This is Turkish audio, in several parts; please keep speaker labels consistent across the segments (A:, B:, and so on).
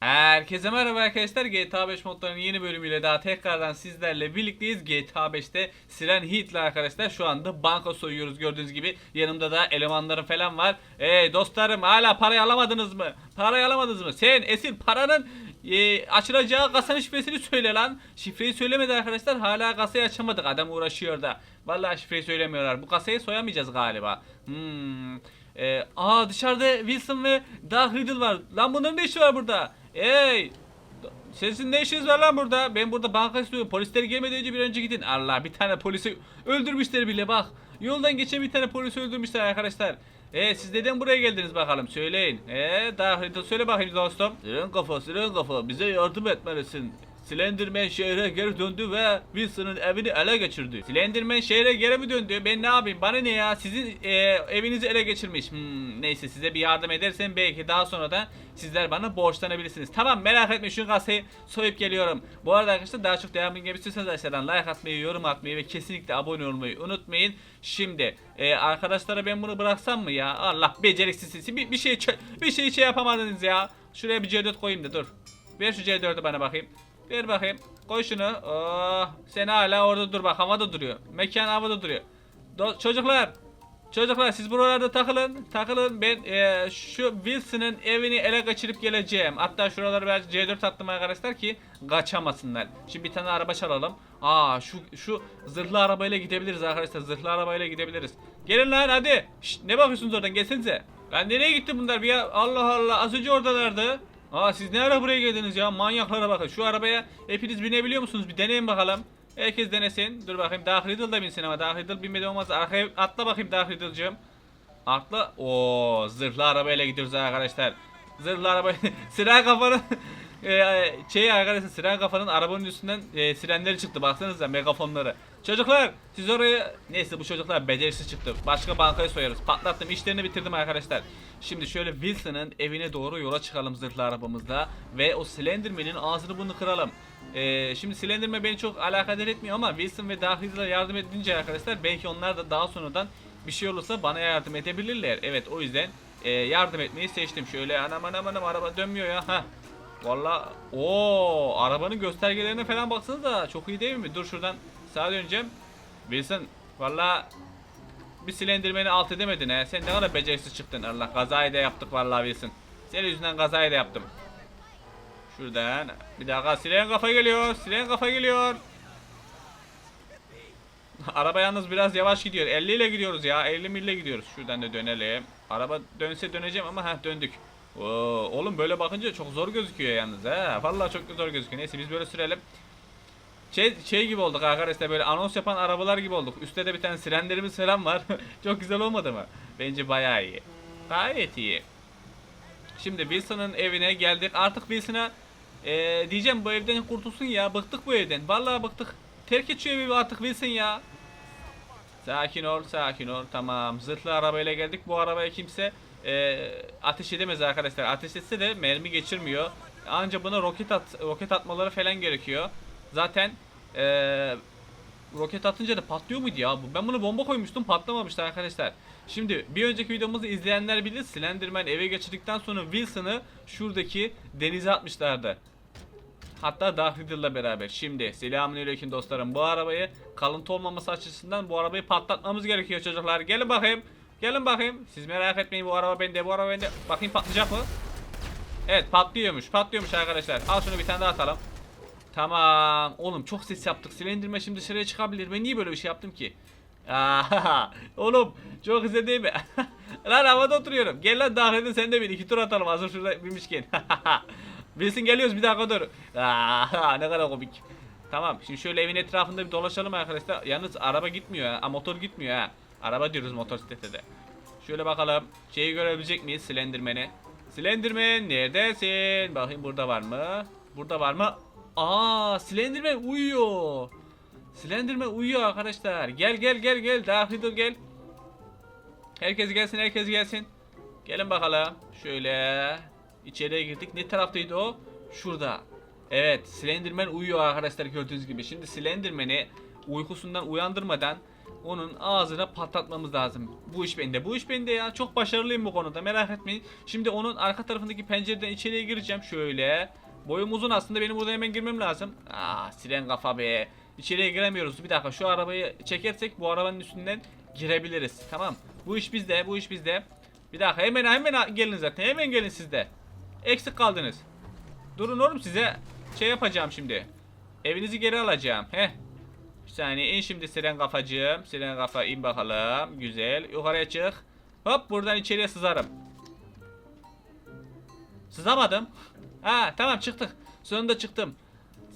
A: Herkese merhaba arkadaşlar. GTA 5 modlarının yeni bölümüyle daha tekrardan sizlerle birlikteyiz. GTA 5'te Siren Heat'le arkadaşlar. Şu anda banka soyuyoruz gördüğünüz gibi. Yanımda da elemanlarım falan var. Ey dostlarım hala parayı alamadınız mı? Parayı alamadınız mı? Sen Esil paranın e, açılacağı kasanın şifresini söyle lan. Şifreyi söylemedi arkadaşlar. Hala kasayı açamadık. Adam uğraşıyor da. Vallahi şifreyi söylemiyorlar. Bu kasayı soyamayacağız galiba. Hmm ee, aa dışarıda Wilson ve Dark Riddle var. Lan bunların ne işi var burada? Ey! Sizin ne işiniz var lan burada? Ben burada banka istiyorum. Polisler gelmeden önce bir önce gidin. Allah bir tane polisi öldürmüşler bile bak. Yoldan geçen bir tane polisi öldürmüşler arkadaşlar. E siz neden buraya geldiniz bakalım söyleyin. E Dark Riddle söyle bakayım dostum. Siren kafa siren kafa bize yardım etmelisin. Slenderman şehre geri döndü ve Wilson'ın evini ele geçirdi. Slenderman şehre geri mi döndü? Ben ne yapayım? Bana ne ya? Sizin e, evinizi ele geçirmiş. Hmm, neyse size bir yardım edersem belki daha sonra da sizler bana borçlanabilirsiniz. Tamam merak etmeyin şu kasayı soyup geliyorum. Bu arada arkadaşlar daha çok devamını gelmek istiyorsanız aşağıdan like atmayı, yorum atmayı ve kesinlikle abone olmayı unutmayın. Şimdi e, arkadaşlara ben bunu bıraksam mı ya? Allah beceriksiz bir, bir şey bir şey şey yapamadınız ya. Şuraya bir C4 koyayım da dur. Ver şu C4'ü bana bakayım. Ver bakayım. Koy şunu. Oh, sen hala orada dur bak havada duruyor. Mekan havada duruyor. Do- çocuklar. Çocuklar siz buralarda takılın. Takılın. Ben e, şu Wilson'ın evini ele geçirip geleceğim. Hatta şuraları biraz C4 attım arkadaşlar ki kaçamasınlar. Şimdi bir tane araba çalalım. Aa şu şu zırhlı arabayla gidebiliriz arkadaşlar. Zırhlı arabayla gidebiliriz. Gelin lan hadi. Şşt, ne bakıyorsunuz oradan gelsenize. Lan nereye gitti bunlar bir? Allah Allah az önce oradalardı. Aa siz ne ara buraya geldiniz ya? Manyaklara bakın. Şu arabaya hepiniz binebiliyor musunuz? Bir deneyin bakalım. Herkes denesin. Dur bakayım. Dark Riddle da binsin ama Dark Riddle binmeden olmaz. Arkaya atla bakayım Dark Riddle'cığım. Atla. Oo zırhlı arabayla gidiyoruz arkadaşlar. Zırhlı araba. Siren kafanın e, şey arkadaşlar siren kafanın arabanın üstünden e, sirenleri çıktı. Baksanıza megafonları. Çocuklar siz oraya neyse bu çocuklar becerisiz çıktı. Başka bankayı soyarız. Patlattım işlerini bitirdim arkadaşlar. Şimdi şöyle Wilson'ın evine doğru yola çıkalım zırhlı arabamızda ve o Slenderman'in ağzını bunu kıralım. Ee, şimdi Slenderman beni çok alakadar etmiyor ama Wilson ve Dark Riddle'a yardım edince arkadaşlar belki onlar da daha sonradan bir şey olursa bana yardım edebilirler. Evet o yüzden e, yardım etmeyi seçtim. Şöyle anam anam anam araba dönmüyor ya. Heh. Valla o arabanın göstergelerine falan baksanıza çok iyi değil mi? Dur şuradan sağa döneceğim. Wilson valla bir silindirmeni alt edemedin he. Sen ne kadar beceriksiz çıktın Allah. Kazayı da yaptık vallahi Wilson. Senin yüzünden kazayı da yaptım. Şuradan bir dakika silen kafa geliyor. Silen kafa geliyor. Araba yalnız biraz yavaş gidiyor. 50 ile gidiyoruz ya. 50 mille gidiyoruz. Şuradan da dönelim. Araba dönse döneceğim ama ha döndük. Oo, oğlum böyle bakınca çok zor gözüküyor yalnız ha. Vallahi çok zor gözüküyor. Neyse biz böyle sürelim. Şey, şey gibi olduk arkadaşlar böyle anons yapan arabalar gibi olduk. Üstte de bir tane sirenlerimiz falan var. çok güzel olmadı mı? Bence bayağı iyi. Gayet iyi. Şimdi Wilson'ın evine geldik. Artık Wilson'a eee, diyeceğim bu evden kurtulsun ya. Bıktık bu evden. Vallahi bıktık. Terk et şu evi artık Wilson ya. Sakin ol, sakin ol. Tamam. Zırhlı arabayla geldik. Bu arabaya kimse eee, ateş edemez arkadaşlar. Ateş etse de mermi geçirmiyor. Anca buna roket at roket atmaları falan gerekiyor. Zaten eee roket atınca da patlıyor muydu ya? Ben bunu bomba koymuştum patlamamıştı arkadaşlar. Şimdi bir önceki videomuzu izleyenler bilir Slenderman eve geçirdikten sonra Wilson'ı şuradaki denize atmışlardı. Hatta Dark Riddle'la beraber. Şimdi selamünaleyküm dostlarım. Bu arabayı kalıntı olmaması açısından bu arabayı patlatmamız gerekiyor çocuklar. Gelin bakayım. Gelin bakayım. Siz merak etmeyin bu araba bende bu araba bende. Bakayım patlayacak mı? Evet patlıyormuş. Patlıyormuş arkadaşlar. Al şunu bir tane daha atalım. Tamam. Oğlum çok ses yaptık. Silindirme şimdi dışarıya çıkabilir. Ben niye böyle bir şey yaptım ki? Oğlum çok güzel değil mi? lan havada oturuyorum. Gel lan dahilde sen de bin. iki tur atalım hazır şurada binmişken. Bilsin geliyoruz bir dakika dur. Ne kadar komik. Tamam şimdi şöyle evin etrafında bir dolaşalım arkadaşlar. Yalnız araba gitmiyor ha. Motor gitmiyor ha. Araba diyoruz motosiklete de. Şöyle bakalım. Şeyi görebilecek miyiz Slenderman'i? Slenderman neredesin? Bakayım burada var mı? Burada var mı? Aa Slenderman uyuyor. Slenderman uyuyor arkadaşlar. Gel gel gel gel. Dark Riddle gel. Herkes gelsin herkes gelsin. Gelin bakalım. Şöyle. içeriye girdik. Ne taraftaydı o? Şurada. Evet Slenderman uyuyor arkadaşlar gördüğünüz gibi. Şimdi Slenderman'i uykusundan uyandırmadan onun ağzına patlatmamız lazım. Bu iş bende. Bu iş bende ya. Çok başarılıyım bu konuda. Merak etmeyin. Şimdi onun arka tarafındaki pencereden içeriye gireceğim. Şöyle. Boyum uzun aslında. Benim burada hemen girmem lazım. Aa, siren kafa be. İçeriye giremiyoruz. Bir dakika şu arabayı çekersek bu arabanın üstünden girebiliriz. Tamam. Bu iş bizde. Bu iş bizde. Bir dakika hemen hemen gelin zaten. Hemen gelin siz de. Eksik kaldınız. Durun oğlum size şey yapacağım şimdi. Evinizi geri alacağım. Heh. Bir saniye in şimdi siren kafacığım. Siren kafa in bakalım. Güzel. Yukarıya çık. Hop buradan içeriye sızarım. Sızamadım. Ha tamam çıktık. Sonunda çıktım.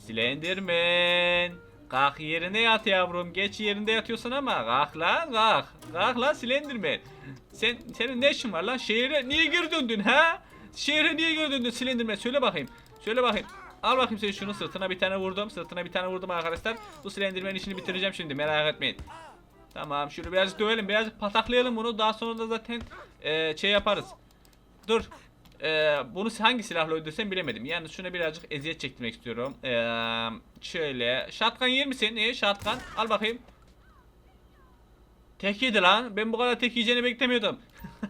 A: Slenderman. Kalk yerine yat yavrum. Geç yerinde yatıyorsun ama kalk lan kalk. Kalk lan Slenderman. Sen senin ne işin var lan? Şehre niye geri döndün ha? Şehre niye geri döndün Slenderman? Söyle bakayım. Söyle bakayım. Al bakayım sen şunu sırtına bir tane vurdum. Sırtına bir tane vurdum arkadaşlar. Bu Slenderman işini bitireceğim şimdi merak etmeyin. Tamam şunu birazcık dövelim. Birazcık pataklayalım bunu. Daha sonra da zaten eee, şey yaparız. Dur. Eee, bunu hangi silahla öldürsem bilemedim. Yani şuna birazcık eziyet çektirmek istiyorum. Eee, şöyle. Shotgun yer misin? İyi shotgun. Al bakayım. Tek yedi lan. Ben bu kadar tek yiyeceğini beklemiyordum.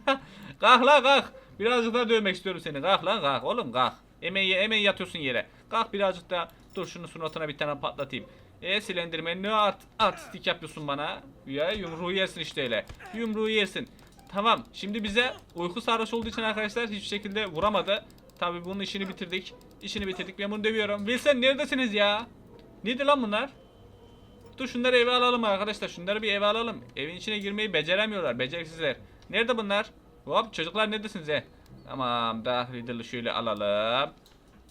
A: kalk lan kalk. Birazcık daha dövmek istiyorum seni. Kalk lan kalk. Oğlum kalk. Ye- hemen yatıyorsun yere. Kalk birazcık daha. Dur şunu suratına bir tane patlatayım. E silendirme ne art artistik yapıyorsun bana? Ya yumruğu yersin işte öyle. Yumruğu yersin. Tamam. Şimdi bize uyku sarhoş olduğu için arkadaşlar hiçbir şekilde vuramadı. Tabii bunun işini bitirdik. İşini bitirdik. Ben bunu dövüyorum. Wilson neredesiniz ya? Nedir lan bunlar? Dur şunları eve alalım arkadaşlar. Şunları bir eve alalım. Evin içine girmeyi beceremiyorlar. Beceriksizler. Nerede bunlar? Hop çocuklar neredesiniz he? Tamam. Daha Riddle'ı şöyle alalım.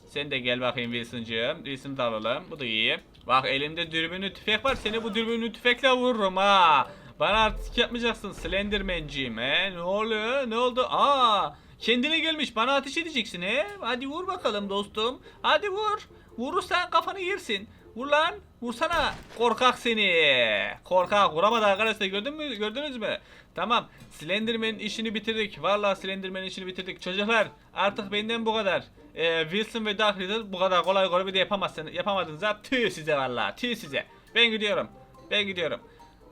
A: Sen de gel bakayım Wilson'cığım. Wilson'ı da alalım. Bu da iyi. Bak elimde dürbünlü tüfek var. Seni bu dürbünlü tüfekle vururum ha. Bana artistik yapmayacaksın Slenderman'ciğim he. Ne oluyor? Ne oldu? Aa! Kendine gelmiş. Bana ateş edeceksin he. Hadi vur bakalım dostum. Hadi vur. Vurursan kafanı yersin. Vur lan. Vursana. Korkak seni. Korkak. Vuramadı arkadaşlar. Gördün mü? Gördünüz mü? Tamam. Slenderman'in işini bitirdik. Vallahi Slenderman'in işini bitirdik. Çocuklar artık benden bu kadar. Ee, Wilson ve Dark Riddle bu kadar kolay kolay bir de yapamazsın. Yapamadınız ha. Tüh size vallahi. Tüh size. Ben gidiyorum. Ben gidiyorum.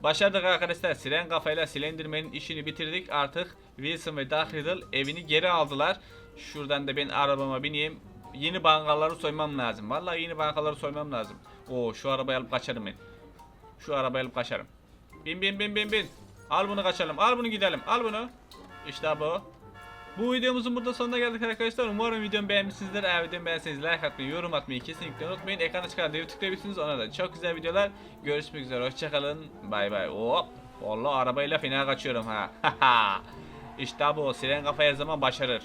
A: Başardık arkadaşlar. Siren kafayla Slenderman'in işini bitirdik. Artık Wilson ve Dark Riddle evini geri aldılar. Şuradan da ben arabama bineyim. Yeni bankaları soymam lazım. Vallahi yeni bankaları soymam lazım. Oo şu arabayı alıp kaçarım ben. Şu arabayı alıp kaçarım. Bin bin bin bin bin. Al bunu kaçalım. Al bunu gidelim. Al bunu. İşte bu. Bu videomuzun burada sonuna geldik arkadaşlar. Umarım videomu beğenmişsinizdir. Eğer videomu beğenseniz like atmayı, yorum atmayı kesinlikle unutmayın. Ekrana çıkan devi tıklayabilirsiniz ona da. Çok güzel videolar. Görüşmek üzere. Hoşçakalın. Bay bay. Hop. Vallahi arabayla fena kaçıyorum ha. işte bu. Siren kafa her zaman başarır.